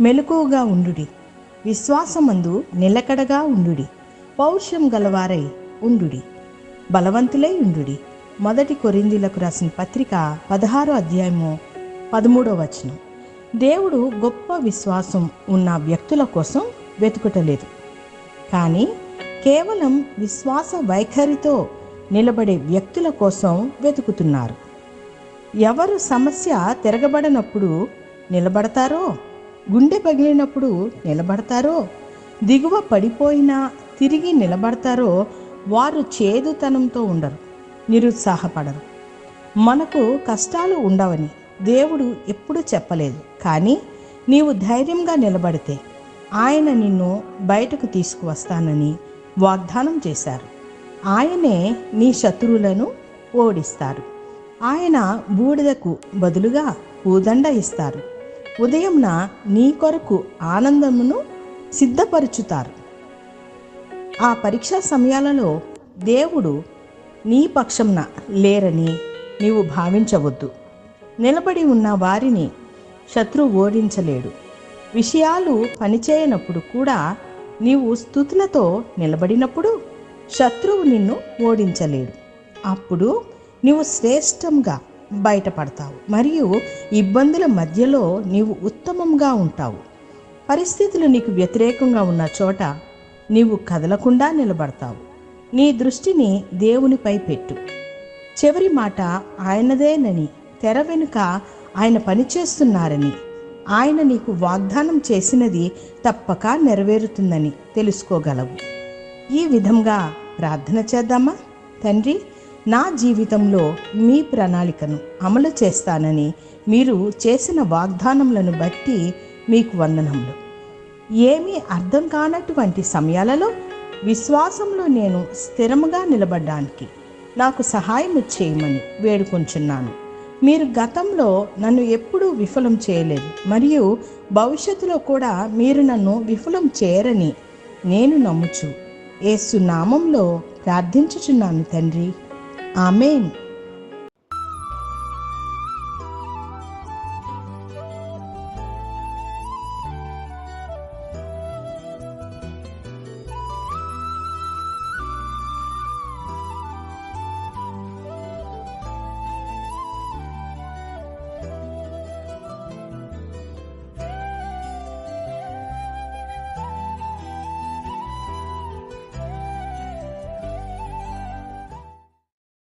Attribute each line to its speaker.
Speaker 1: మెలకువగా ఉండుడి విశ్వాసమందు నిలకడగా ఉండుడి పౌరుషం గలవారై ఉండుడి బలవంతులై ఉండుడి. మొదటి కొరిందీలకు రాసిన పత్రిక పదహారో అధ్యాయము పదమూడో వచనం. దేవుడు గొప్ప విశ్వాసం ఉన్న వ్యక్తుల కోసం వెతుకుటలేదు. కానీ కేవలం విశ్వాస వైఖరితో నిలబడే వ్యక్తుల కోసం వెతుకుతున్నారు. ఎవరు సమస్య తిరగబడినప్పుడు నిలబడతారో గుండె పగిలినప్పుడు నిలబడతారో దిగువ పడిపోయినా తిరిగి నిలబడతారో వారు చేదుతనంతో ఉండరు నిరుత్సాహపడరు. మనకు కష్టాలు ఉండవని దేవుడు ఎప్పుడూ చెప్పలేదు. కానీ నీవు ధైర్యంగా నిలబడితే ఆయన నిన్ను బయటకు తీసుకువస్తానని వాగ్దానం చేశారు. ఆయనే నీ శత్రువులను ఓడిస్తారు. ఆయన బూడిదకు బదులుగా పూదండ ఇస్తారు. ఉదయంన నీ కొరకు ఆనందమును సిద్ధపరుచుతారు. ఆ పరీక్షా సమయాలలో దేవుడు నీ పక్షంన లేరని నీవు భావించవద్దు. నిలబడి ఉన్న వారిని శత్రువు ఓడించలేడు. విషయాలు పనిచేయనప్పుడు కూడా నీవు స్థుతులతో నిలబడినప్పుడు శత్రువు నిన్ను ఓడించలేడు. అప్పుడు నీవు శ్రేష్టంగా బయటపడతావు మరియు ఇబ్బందుల మధ్యలో నీవు ఉత్తమంగా ఉంటావు. పరిస్థితులు నీకు వ్యతిరేకంగా ఉన్న చోట నీవు కదలకుండా నిలబడతావు. నీ దృష్టిని దేవునిపై పెట్టు. చివరి మాట ఆయనదేనని తెర వెనుక ఆయన పనిచేస్తున్నారని ఆయన నీకు వాగ్దానం చేసినది తప్పక నెరవేరుతుందని తెలుసుకోగలవు. ఈ విధంగా ప్రార్థన చేద్దామా? తండ్రి నా జీవితంలో మీ ప్రణాళికను అమలు చేస్తానని మీరు చేసిన వాగ్దానములను బట్టి మీకు వందనములు. ఏమీ అర్థం కానటువంటి సమయాలలో విశ్వాసంలో నేను స్థిరముగా నిలబడ్డానికి నాకు సహాయం చేయమని వేడుకొంచున్నాను. మీరు గతంలో నన్ను ఎప్పుడూ విఫలం చేయలేదు మరియు భవిష్యత్తులో కూడా మీరు నన్ను విఫలం చేయరని నేను నమ్ముచు. ఏసు నామంలో ప్రార్థించుచున్నాను తండ్రి. ఆమెన్.